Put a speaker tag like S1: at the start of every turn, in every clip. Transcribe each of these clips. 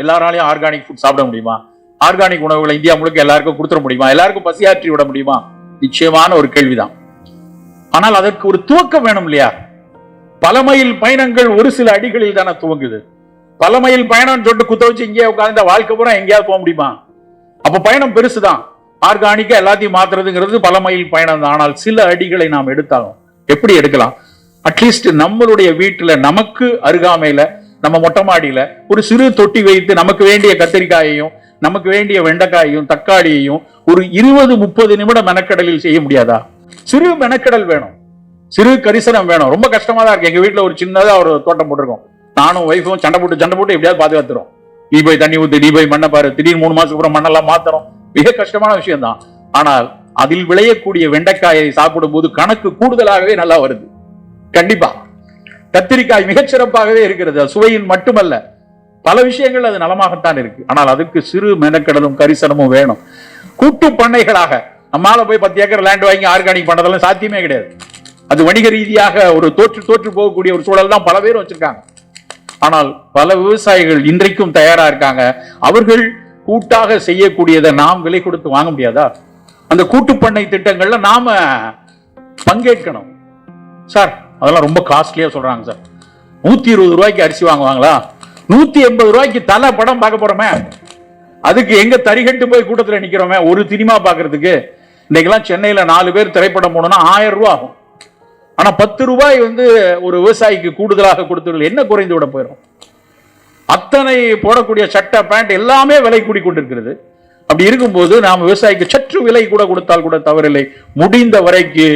S1: எல்லாராலையும் organic food சாப்பிட முடியுமா? ஆர்கானிக் உணவுகளை இந்தியா முழுக்க எல்லாருக்கும் கொடுத்துட முடியுமா? எல்லாருக்கும் பசியாற்றி விட முடியுமா? நிச்சயமான ஒரு கேள்விதான். ஆனால் அதற்கு ஒரு துவக்கம் வேணும் இல்லையா? பல மைல் பயணங்கள் ஒரு சில அடிகளில் தானே துவங்குது. பல மைல் பயணம் சொல்லிட்டு குத்த வச்சு இங்கேயே உட்காந்து வாழ்க்கை பூரா எங்கேயாவது போக முடியுமா? அப்ப பயணம் பெருசுதான். ஆர்கானிக்கா எல்லாத்தையும் மாத்துறதுங்கிறது பல மைல் பயணம் தான் ஆனால் சில அடிகளை நாம் எடுத்தாலும் எப்படி எடுக்கலாம்? அட்லீஸ்ட் நம்மளுடைய வீட்டுல நமக்கு அருகாமையில நம்ம மொட்டை மாடியில ஒரு சிறு தொட்டி வைத்து நமக்கு வேண்டிய கத்திரிக்காயையும் நமக்கு வேண்டிய வெண்டைக்காயையும் தக்காளியையும் ஒரு இருபது முப்பது நிமிடம் மெனக்கடலில் செய்ய முடியாதா? சிறு மெனக்கடல் வேணும். சிறு கரிசனம் வேணும். ரொம்ப கஷ்டமா தான் இருக்கு. எங்க வீட்டுல ஒரு சின்னதா ஒரு தோட்டம் போட்டிருக்கோம். நானும் ஒய்ஃபும் சண்டை போட்டு சண்டை போட்டு எப்படியாவது பாதுகாத்துறோம் நீ போய் தண்ணி ஊத்து நீ போய் மண்ணை பாரு. திடீர்னு மூணு மாசத்துக்கு அப்புறம் மண்ணெல்லாம் மாத்துறோம் மிக கஷ்டமான விஷயம் தான். ஆனால் அதில் விளையக்கூடிய வெண்டைக்காயை சாப்பிடும் போது கணக்கு கூடுதலாகவே நல்லா வருது. கண்டிப்பா. கத்திரிக்காய் மிகச் சிறப்பாகவே இருக்கிறது. அது சுவையின் மட்டுமல்ல பல விஷயங்கள் அது நலமாகத்தான் இருக்கு. ஆனால் அதுக்கு சிறு மெனக்கடலும் கரிசனமும் வேணும். கூட்டு பண்ணைகளாக நம்மால போய் பத்து ஏக்கர் லேண்ட் வாங்கி ஆர்கானிக் பண்ணதெல்லாம் சாத்தியமே கிடையாது. அது வணிக ரீதியாக ஒரு தோற்று தோற்று போகக்கூடிய ஒரு சூழல் தான் பல பேர் வச்சிருக்காங்க. ஆனால் பல விவசாயிகள் இன்றைக்கும் தயாரா இருக்காங்க. அவர்கள் கூட்டாக செய்யக்கூடியதை நாம் விலை கொடுத்து வாங்க முடியாதா? அந்த கூட்டு பண்ணை திட்டங்கள்ல நாம பங்கேற்கணும். சார் அதெல்லாம் ரொம்ப காஸ்ட்லியாக சொல்கிறாங்க சார். நூற்றி இருபது ரூபாய்க்கு அரிசி வாங்குவாங்களா? நூற்றி எண்பது ரூபாய்க்கு தலை படம் பார்க்க போறோமே. அதுக்கு எங்கே தரிகட்டு போய் கூட்டத்தில் நிற்கிறோமே ஒரு சினிமா பார்க்குறதுக்கு? இன்றைக்கெல்லாம் சென்னையில் நாலு பேர் திரைப்படம் போனோம்னா ஆயிரம் ரூபா ஆகும். ஆனால் பத்து ரூபாய் வந்து ஒரு விவசாயிக்கு கூடுதலாக கொடுத்து என்ன குறைந்து விட போயிடும் அத்தனை போடக்கூடிய சட்டை பேண்ட் எல்லாமே விலை கூடி கொண்டிருக்கிறது. அப்படி இருக்கும்போது நாம் விவசாயிக்கு சற்று விலை கூட கொடுத்தால் கூட தவறில்லை. முடிந்த வரைக்கு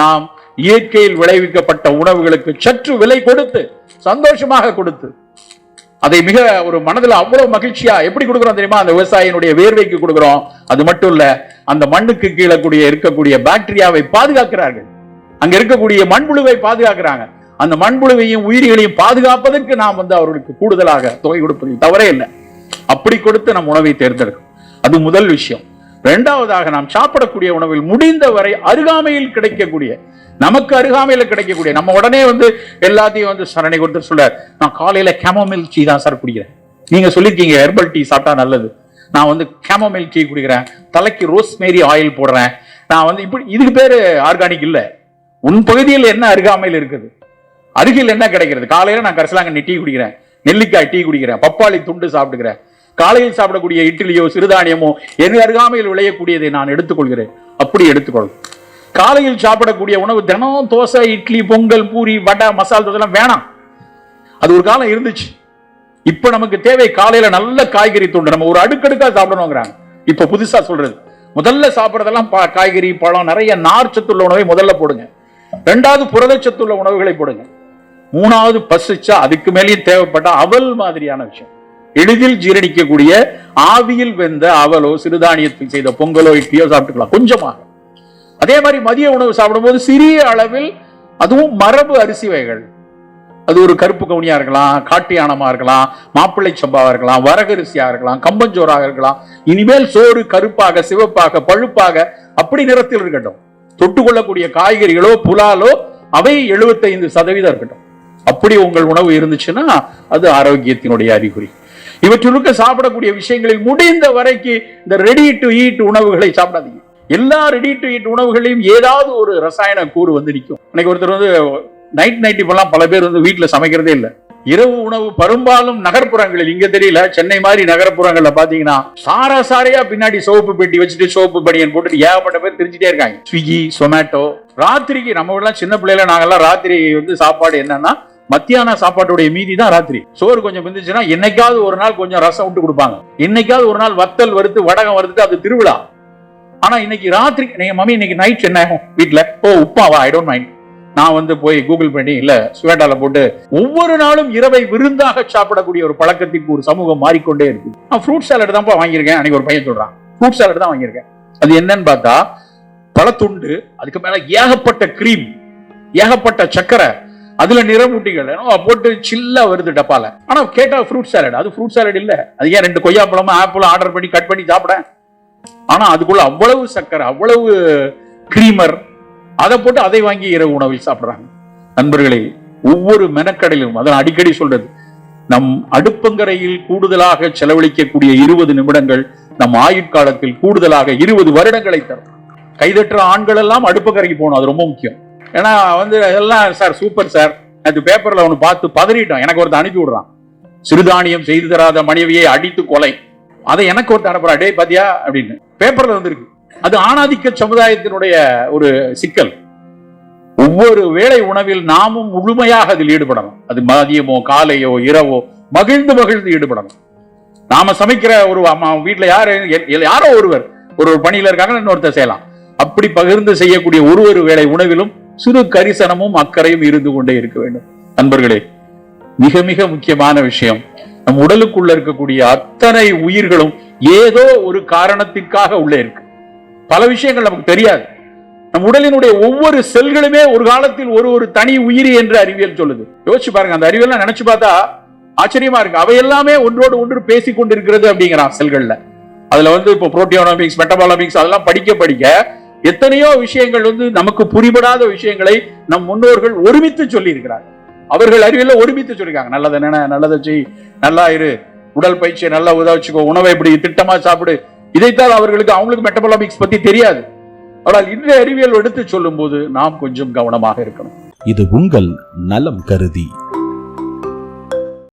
S1: நாம் இயற்கையில் விளைவிக்கப்பட்ட உணவுகளுக்கு சற்று விலை கொடுத்து சந்தோஷமாக கொடுத்து. அதை மிக ஒரு மனதில் அவ்வளவு மகிழ்ச்சியா எப்படி கொடுக்குறோம் தெரியுமா? அந்த விவசாயினுடைய வேர்வைக்கு கொடுக்குறோம். அது மட்டும் இல்ல அந்த மண்ணுக்கு கீழே கூடிய இருக்கக்கூடிய பாக்டீரியாவை பாதுகாக்கிறார்கள். அங்க இருக்கக்கூடிய மண்புழுவை பாதுகாக்கிறாங்க. அந்த மண்புழுவையும் உயிரிகளையும் பாதுகாப்பதற்கு நாம் வந்து அவர்களுக்கு கூடுதலாக தொகை கொடுப்பதில் தவறே இல்லை. அப்படி கொடுத்து நம் உணவை தேர்ந்தெடுக்கும் அது முதல் விஷயம். இரண்டாவதாக நாம் சாப்பிடக்கூடிய உணவில் முடிந்தவரை அருகாமையில் கிடைக்கக்கூடிய நமக்கு அருகாமையில் கிடைக்கக்கூடிய நம்ம உடனே வந்து எல்லாத்தையும் வந்து சரணை கொடுத்து சொல்ல நான் காலையில கேமோமில் டீ தான் சார் குடிக்கிறேன். நீங்க சொல்லிருக்கீங்க ஹெர்பல் டீ சாப்பிட்டா நல்லது. நான் வந்து கேமோமில் டீ குடிக்கிறேன் தலைக்கு ரோஸ்மேரி ஆயில் போடுறேன். நான் வந்து இப்படி இதுக்கு பேரு ஆர்கானிக் இல்லை. உன் பகுதியில் என்ன அருகாமையில் இருக்குது? அருகில் என்ன கிடைக்கிறது? காலையில நான் கரிசலாங்கண்ணி டீ குடிக்கிறேன் நெல்லிக்காய் டீ குடிக்கிறேன் பப்பாளி துண்டு சாப்பிட்டுக்கிறேன். காலையில் சாப்பிடக்கூடிய இட்லியோ சிறுதானியமோ என் அருகாமையில் விளையக்கூடியதை நான் எடுத்துக்கொள்கிறேன். அப்படி எடுத்துக்கொள்ளும் காலையில் சாப்பிடக்கூடிய உணவு தினம் தோசை இட்லி பொங்கல் பூரி வடை மசால் தோசை வேணாம். அது ஒரு காலம் இருந்துச்சு. இப்ப நமக்கு தேவை காலையில நல்ல காய்கறி துண்டு. நம்ம ஒரு அடுக்கடுக்கா சாப்பிடணுங்கிறாங்க. இப்ப புதுசா சொல்றது. முதல்ல சாப்பிட்றதெல்லாம் பா- காய்கறி பழம் நிறைய நார் சத்துள்ள உணவை முதல்ல போடுங்க. ரெண்டாவது புரதச்சத்துள்ள உணவுகளை போடுங்க. மூணாவது பசிச்சா அதுக்கு மேலேயும் தேவைப்பட்ட அவல் மாதிரியான விஷயம். எளிதில் ஜீரணிக்கக்கூடிய ஆவியில் வெந்த அவலோ சிறுதானியத்தில் செய்த பொங்கலோ இட்லியோ சாப்பிட்டுக்கலாம். கொஞ்சமாக. அதே மாதிரி மதிய உணவு சாப்பிடும்போது சிறிய அளவில் அதுவும் மரபு அரிசி வகைகள். அது ஒரு கருப்பு கவுனியா இருக்கலாம் காட்டு யானமா இருக்கலாம் மாப்பிள்ளை சம்பாவா இருக்கலாம் வரகரிசியா இருக்கலாம் கம்பஞ்சோறாக இருக்கலாம். இனிமேல் சோறு கருப்பாக சிவப்பாக பழுப்பாக அப்படி நிறத்தில் இருக்கட்டும். தொட்டுக்கொள்ளக்கூடிய காய்கறிகளோ புலாலோ அவை 75% சதவீதம் இருக்கட்டும். அப்படி உங்கள் உணவு இருந்துச்சுன்னா அது ஆரோக்கியத்தினுடைய அறிகுறி. இவற்றிற்கு சாப்பிடக்கூடிய விஷயங்களில் முடிந்த வரைக்கும் இந்த ரெடி டு ஈட் உணவுகளை சாப்பிடாதீங்க. எல்லா ரெடி டு ஈட் உணவுகளையும் ஏதாவது ஒரு ரசாயன கூறு வந்து நிற்கும். இன்னைக்கு ஒருத்தர் வந்து நைட் நைட் இப்பெல்லாம் பல பேர் வந்து வீட்டில் சமைக்கிறதே இல்லை. இரவு உணவு பெரும்பாலும் நகர்ப்புறங்களில் இங்க தெரியல சென்னை மாதிரி நகர்ப்புறங்கள்ல பாத்தீங்கன்னா சாரா சாரையா பின்னாடி சோப்பு பெட்டி வச்சுட்டு சோப்பு பனியன் போட்டுட்டு ஏகப்பட்ட பேர் தெரிஞ்சுட்டே இருக்காங்க. ஸ்விக்கி சொமேட்டோ ராத்திரிக்கு நம்ம எல்லாம் சின்ன பிள்ளைல நாங்கெல்லாம் ராத்திரி வந்து சாப்பாடு என்னன்னா மத்தியான சாப்பாட்டுடைய மீதி தான் ராத்திரி. சோறு கொஞ்சம் இருந்துச்சுன்னா என்னைக்காவது ஒரு நாள் கொஞ்சம் ரசம் விட்டு கொடுப்பாங்க. என்னைக்காவது ஒரு நாள் வத்தல் வறுத்து வடகம் வறுத்து அது திருவிழா. ஆனா இன்னைக்கு ராத்திரி நீங்க மம்மி இன்னைக்கு நைட் என்ன ஆகும்? வீட்டுல ஓ உப்பாவா? ஐ டோன்ட் மைண்ட் நான் வந்து போய் கூகுள் பண்ணி இல்ல சுவேட்டால போட்டு ஒவ்வொரு நாளும் இரவை விருந்தாக சாப்பிடக்கூடிய ஒரு பழக்கத்திற்கு ஒரு சமூகம் மாறிக்கொண்டே இருக்கு. நான் ஃப்ரூட் சாலட் தான்ப்பா வாங்கியிருக்கேன். அன்னைக்கு ஒரு பையன் சொல்றான். ஃப்ரூட் சாலட் தான் வாங்கியிருக்கேன். அது என்னன்னு பார்த்தா பழத்துண்டு அதுக்கு மேல ஏகப்பட்ட கிரீம் ஏகப்பட்ட சக்கரை அதுல நிறமூட்டிகள் என்னவோ போட்டு சில்லா வருது டப்பால. ஆனா கேட்டா ஃப்ரூட் சாலட் அது ஃப்ரூட் சாலட் இல்ல. அது ஏன் ரெண்டு கொய்யா பழமும் ஆப்பிளும் ஆர்டர் பண்ணி கட் பண்ணி சாப்பிட? ஆனா அதுக்குள்ள அவ்வளவு சக்கரை அவ்வளவு கிரீமர் அதை போட்டு அதை வாங்கி இரவு உணவில் சாப்பிடுறாங்க. நண்பர்களே ஒவ்வொரு மெனக்கடலிலும் அதான் அடிக்கடி சொல்றது நம் அடுப்பங்கரையில் கூடுதலாக செலவழிக்கக்கூடிய இருபது நிமிடங்கள் நம் ஆயுட்காலத்தில் கூடுதலாக இருபது வருடங்களை தரும். கைதட்டுற ஆண்கள் எல்லாம் அடுப்பங்கரைக்கு போகணும் அது ரொம்ப முக்கியம். ஏன்னா வந்து எல்லாம் சார் சூப்பர் சார். அது பேப்பர்ல ஒன்று பார்த்து பதறிட்டோம். எனக்கு ஒருத்தன் அனுப்பி விடுறான். சிறுதானியம் செய்து தராத மனைவியை அடித்து கொலை. அதை எனக்கு ஒருத்தர் அனுப்புறான். டே பாத்தியா? அப்படின்னு. பேப்பர்ல வந்திருக்கு. அது ஆணாதிக்க சமுதாயத்தினுடைய ஒரு சிக்கல். ஒவ்வொரு வேளை உணவில் நாமும் முழுமையாக அதில் ஈடுபடணும். அது மதியமோ காலையோ இரவோ மகிழ்ந்து மகிழ்ந்து ஈடுபடணும். நாம சமைக்கிற ஒரு அம்மா வீட்டுல யாரு யாரோ ஒருவர். ஒரு ஒரு பணியில இருக்காங்க இன்னொருத்தர் செய்யலாம். அப்படி பகிர்ந்து செய்யக்கூடிய ஒரு ஒரு வேளை உணவிலும் சிறு கரிசனமும் அக்கறையும் இருந்து கொண்டே இருக்க வேண்டும். நண்பர்களே மிக மிக முக்கியமான விஷயம் நம் உடலுக்குள்ள இருக்கக்கூடிய அத்தனை உயிர்களும் ஏதோ ஒரு காரணத்திற்காக உள்ளே இருக்கு. பல விஷயங்கள் நமக்கு தெரியாது. நம் உடலினுடைய ஒவ்வொரு செல்களுமே ஒரு காலத்தில் ஒரு ஒரு தனி உயிரி என்று அறிவியல் சொல்லுது. யோசிச்சு பாருங்க அந்த அறிவியல் நினைச்சு பார்த்தா ஆச்சரியமா இருக்கு. அவை எல்லாமே ஒன்றோடு ஒன்று பேசிக் கொண்டிருக்கிறது அப்படிங்கிறான் செல்கள்ல. அதுல வந்து இப்போ புரோட்டியோனாமிக்ஸ் மெட்டபாலமிக்ஸ் அதெல்லாம் படிக்க படிக்க எத்தனையோ விஷயங்கள் வந்து நமக்கு புரிபடாத விஷயங்களை நம் முன்னோர்கள் ஒருமித்து சொல்லியிருக்கிறார் அவர்கள் அறிவியல ஒருமித்து சொல்லிருக்காங்க நல்லதை நினை நல்லதை செய் நல்லா இரு உடல் பயிற்சியை நல்லா உதவிச்சுக்கோ உணவை இப்படி திட்டமா சாப்பிடு. இதைத்தான் அவர்களுக்கு அவங்களுக்கு மெட்டபாலமிக்ஸ் பத்தி தெரியாது. ஆனால் இன்றைய அறிவியல் எடுத்து சொல்லும் போது நாம் கொஞ்சம் கவனமாக இருக்கணும்.
S2: இது உங்கள் நலம் கருதி.